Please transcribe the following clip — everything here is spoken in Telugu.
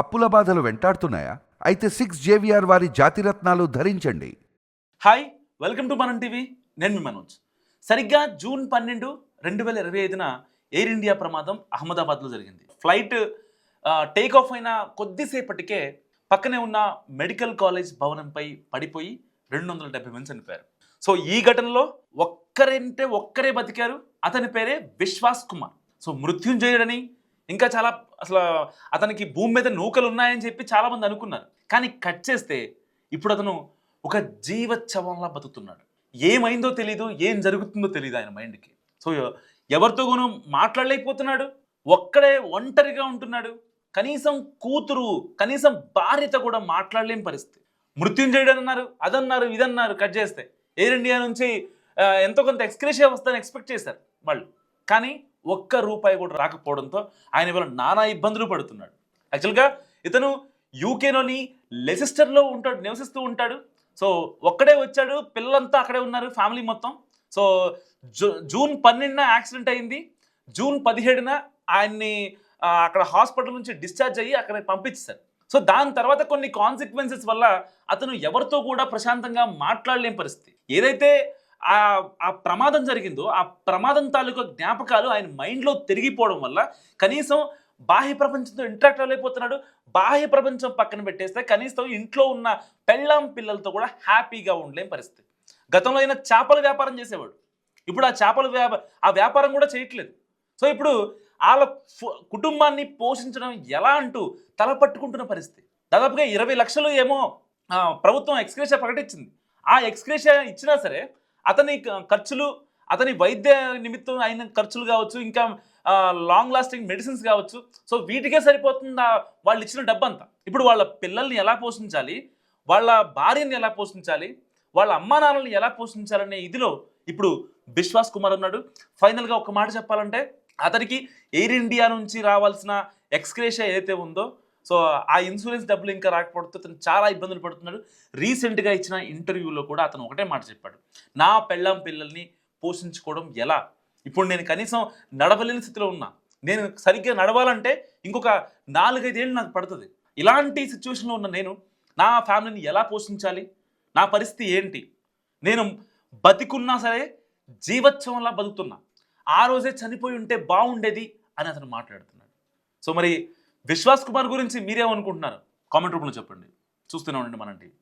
అప్పుల బాధలు వెంటాడుతున్నాయా? అయితే సిక్స్ జేవిఆర్ వారి జాతిరత్నాలు ధరించండి. Hi welcome to Manam TV. నేను మీ మనోజ్. సరిగ్గా జూన్ పన్నెండు రెండు వేల ఇరవై ఐదున ఎయిర్ ఇండియా ప్రమాదం అహ్మదాబాద్లో జరిగింది. ఫ్లైట్ టేక్ ఆఫ్ అయిన కొద్దిసేపటికే పక్కనే ఉన్న మెడికల్ కాలేజ్ భవనంపై పడిపోయి రెండు వందల డెబ్బై మంది చనిపోయారు. సో ఈ ఘటనలో ఒక్కరంటే ఒక్కరే బతికారు. అతని పేరే విశ్వాస్ కుమార్. సో మృత్యుంజయుడని ఇంకా చాలా అసలు అతనికి భూమి మీద నూకలు ఉన్నాయని చెప్పి చాలామంది అనుకున్నారు. కానీ కట్ చేస్తే ఇప్పుడు అతను ఒక జీవచ్చవంలా బతుకుతున్నాడు. ఏమైందో తెలీదు ఏం జరుగుతుందో తెలియదు ఆయన మైండ్కి. సో ఎవరితో కూడా మాట్లాడలేకపోతున్నాడు ఒక్కడే ఒంటరిగా ఉంటున్నాడు. కనీసం కూతురు కనీసం భార్యతో కూడా మాట్లాడలేని పరిస్థితి. మృత్యుంజయుడు అన్నారు అదన్నారు ఇదన్నారు కట్ చేస్తే. ఎయిర్ ఇండియా నుంచి ఎంతో కొంత ఎక్స్క్రేషియా వస్తుందని ఎక్స్పెక్ట్ చేశారు వాళ్ళు. కానీ ఒక్క రూపాయి కూడా రాకపోవడంతో ఆయన ఇవాళ నానా ఇబ్బందులు పడుతున్నాడు. యాక్చువల్గా ఇతను యూకేలోని లెసిస్టర్లో ఉంటాడు నివసిస్తూ ఉంటాడు. సో ఒక్కడే వచ్చాడు పిల్లలంతా అక్కడే ఉన్నారు ఫ్యామిలీ మొత్తం. సో జూ జూన్ పన్నెండున యాక్సిడెంట్ అయింది. జూన్ పదిహేడున ఆయన్ని అక్కడ హాస్పిటల్ నుంచి డిశ్చార్జ్ అయ్యి అక్కడ పంపించారు సో దాని తర్వాత కొన్ని కాన్సిక్వెన్సెస్ వల్ల అతను ఎవరితో కూడా ప్రశాంతంగా మాట్లాడలేని పరిస్థితి. ఏదైతే ఆ ఆ ప్రమాదం జరిగిందో ఆ ప్రమాదం తాలూకా జ్ఞాపకాలు ఆయన మైండ్లో తిరిగిపోవడం వల్ల కనీసం బాహ్య ప్రపంచంతో ఇంటరాక్ట్ అవ్వలేకపోతున్నాడు. బాహ్య ప్రపంచం పక్కన పెట్టేస్తే కనీసం ఇంట్లో ఉన్న పెళ్ళాం పిల్లలతో కూడా హ్యాపీగా ఉండలేని పరిస్థితి. గతంలో అయినా చేపల వ్యాపారం చేసేవాడు. ఇప్పుడు ఆ చేపల వ్యాపారం ఆ వ్యాపారం కూడా చేయట్లేదు. సో ఇప్పుడు వాళ్ళ కుటుంబాన్ని పోషించడం ఎలా అంటూ తల పట్టుకుంటున్న పరిస్థితి. దాదాపుగా ఇరవై లక్షలు ఏమో ప్రభుత్వం ఎక్స్గ్రేషియా ప్రకటించింది. ఆ ఎక్స్గ్రేషియా ఇచ్చినా సరే అతని ఖర్చులు అతని వైద్య నిమిత్తం అయిన ఖర్చులు కావచ్చు ఇంకా లాంగ్ లాస్టింగ్ మెడిసిన్స్ కావచ్చు. సో వీటికే సరిపోతుంది? వాళ్ళు ఇచ్చిన డబ్బంతా. ఇప్పుడు వాళ్ళ పిల్లల్ని ఎలా పోషించాలి? వాళ్ళ భార్యని ఎలా పోషించాలి? వాళ్ళ అమ్మా నాన్నల్ని ఎలా పోషించాలనే ఇదిలో ఇప్పుడు విశ్వాస్ కుమార్ ఉన్నాడు. ఫైనల్గా ఒక మాట చెప్పాలంటే అతనికి ఎయిర్ ఇండియా నుంచి రావాల్సిన ఎక్స్క్రేషియా ఏదైతే ఉందో సో ఆ ఇన్సూరెన్స్ డబ్బులు ఇంకా రాకపోవడంతో అతను చాలా ఇబ్బందులు పడుతున్నాడు. రీసెంట్గా ఇచ్చిన ఇంటర్వ్యూలో కూడా అతను ఒకటే మాట చెప్పాడు. నా పెళ్ళాం పిల్లల్ని పోషించుకోవడం ఎలా? ఇప్పుడు నేను కనీసం నడవలేని స్థితిలో ఉన్నా. నేను సరిగ్గా నడవాలంటే ఇంకొక నాలుగైదేళ్ళు నాకు పడుతుంది. ఇలాంటి సిచ్యువేషన్లో ఉన్న నేను నా ఫ్యామిలీని ఎలా పోషించాలి? నా పరిస్థితి ఏంటి? నేను బతికున్నా సరే జీవోత్సవంలా బతుకుతున్నా. ఆ రోజే చనిపోయి ఉంటే బాగుండేది అని అతను మాట్లాడుతున్నాడు. సో మరి విశ్వాస్ కుమార్ గురించి మీరేమనుకుంటున్నారు? కామెంట్ రూపంలో చెప్పండి. చూస్తూనే ఉండండి మనంటి.